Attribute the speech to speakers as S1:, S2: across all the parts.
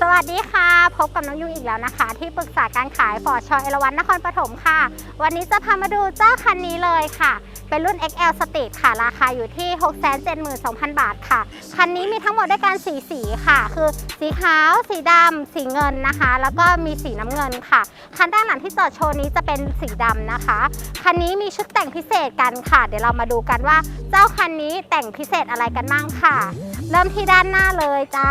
S1: สวัสดีค่ะ พบกับน้องยุงอีกแล้วนะคะ ที่ปรึกษาการขายฟอร์ชอเอราวันนครปฐมค่ะ วันนี้จะพามาดูเจ้าคันนี้เลยค่ะ เป็นรุ่น XL Street ค่ะ ราคาอยู่ที่ 672,000 บาทค่ะ คันนี้มีทั้งหมดด้วยกันสีสีค่ะ คือสีขาว สีดำ สีเงินนะคะ แล้วก็มีสีน้ำเงินค่ะ คันด้านหลังที่จอดโชว์นี้จะเป็นสีดำนะคะ คันนี้มีชุดแต่งพิเศษกันค่ะ เดี๋ยวเรามาดูกันว่าเจ้าคันนี้แต่งพิเศษอะไรกันบ้างค่ะ เริ่มที่ด้านหน้าเลยจ้า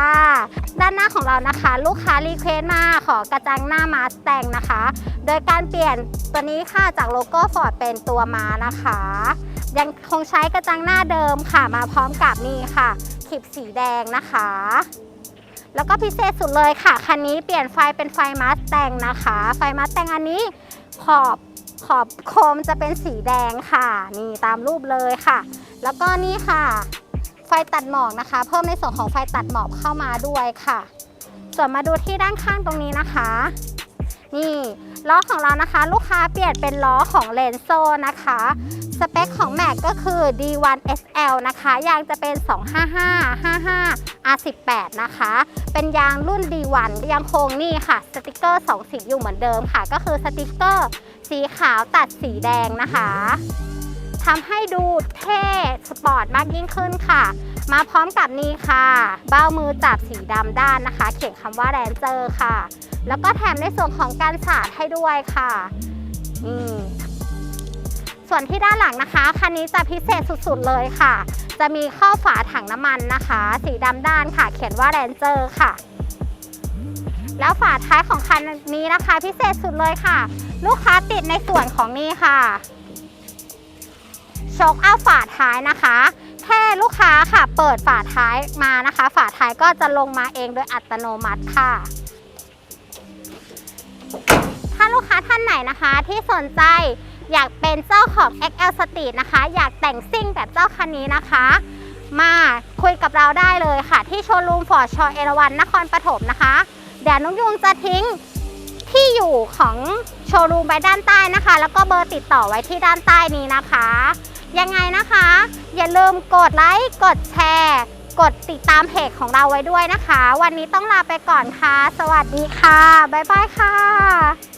S1: ด้านหน้าของเรานะคะ ลูกค้ารีเควสต์มาขอกระจังหน้ามาสแต่งนะคะ โดยการเปลี่ยนตัวนี้ค่ะจากโลโก้ฟอร์ดเป็นตัวม้านะคะ ยังคงใช้กระจังหน้าเดิมค่ะมาพร้อมกับนี่ค่ะขีบสีแดงนะคะ แล้วก็พิเศษสุดเลยค่ะ คันนี้เปลี่ยนไฟเป็นไฟมาสแต่งนะคะ ไฟมาสแต่งอันนี้ขอบขอบโคมจะเป็นสีแดงค่ะ นี่ตามรูปเลยค่ะ แล้วก็นี่ค่ะ ไฟตัดหมอกนะคะ เพิ่มในส่วนของไฟตัดหมอกเข้ามาด้วยค่ะ ส่วนมาดูที่ด้านข้างตรงนี้นะคะ นี่ล้อของเรานะคะ ลูกค้าเปลี่ยนเป็นล้อของเลนโซนะคะ สเปคของแม็กก็คือ D1 SL นะคะยางจะเป็น 255 55 R18 นะคะ เป็นยางรุ่น D1 ยังคงนี่ค่ะ สติกเกอร์ 2 สีอยู่เหมือนเดิมค่ะ ก็คือสติกเกอร์สีขาวตัดสีแดงนะคะทำให้ดูเท่สปอร์ตมากยิ่งขึ้นค่ะ มาพร้อมกับนี่ค่ะ เบ้ามือจับสีดำด้านนะคะ เขียนคำว่าแรนเจอร์ค่ะ แล้วก็แถมในส่วนของการสาดให้ด้วยค่ะนี่ส่วนที่ด้านหลังนะคะคันนี้จะพิเศษสุดๆเลยค่ะ จะมีข้อฝาถังน้ำมันนะคะ สีดำด้านค่ะ เขียนว่าแรนเจอร์ค่ะแล้วฝาท้ายของคันนี้นะคะ พิเศษสุดเลยค่ะ ลูกค้าติดในส่วนของนี่ค่ะโชคเอาฝาท้ายนะคะ แค่ลูกค้าค่ะ เปิดฝาท้ายมานะคะ ฝาท้ายก็จะลงมาเองโดยอัตโนมัติค่ะ ถ้าลูกค้าท่านไหนนะคะที่สนใจอยากเป็นเจ้าของ XL Street นะคะ อยากแต่งซิ่งแบบเจ้าคันนี้นะคะ มาคุยกับเราได้เลยค่ะ ที่โชว์รูมฟอร์ดชอเอราวันนครปฐมนะคะ เดี๋ยวน้องยุงจะทิ้งที่อยู่ของโชว์รูมไว้ด้านใต้นะคะ แล้วก็เบอร์ติดต่อไว้ที่ด้านใต้นี้นะคะ ยังไงนะคะ อย่าลืมกดไลค์ กดแชร์ กดติดตามเพจของเราไว้ด้วยนะคะ วันนี้ต้องลาไปก่อนค่ะ สวัสดีค่ะ บ๊ายบายค่ะ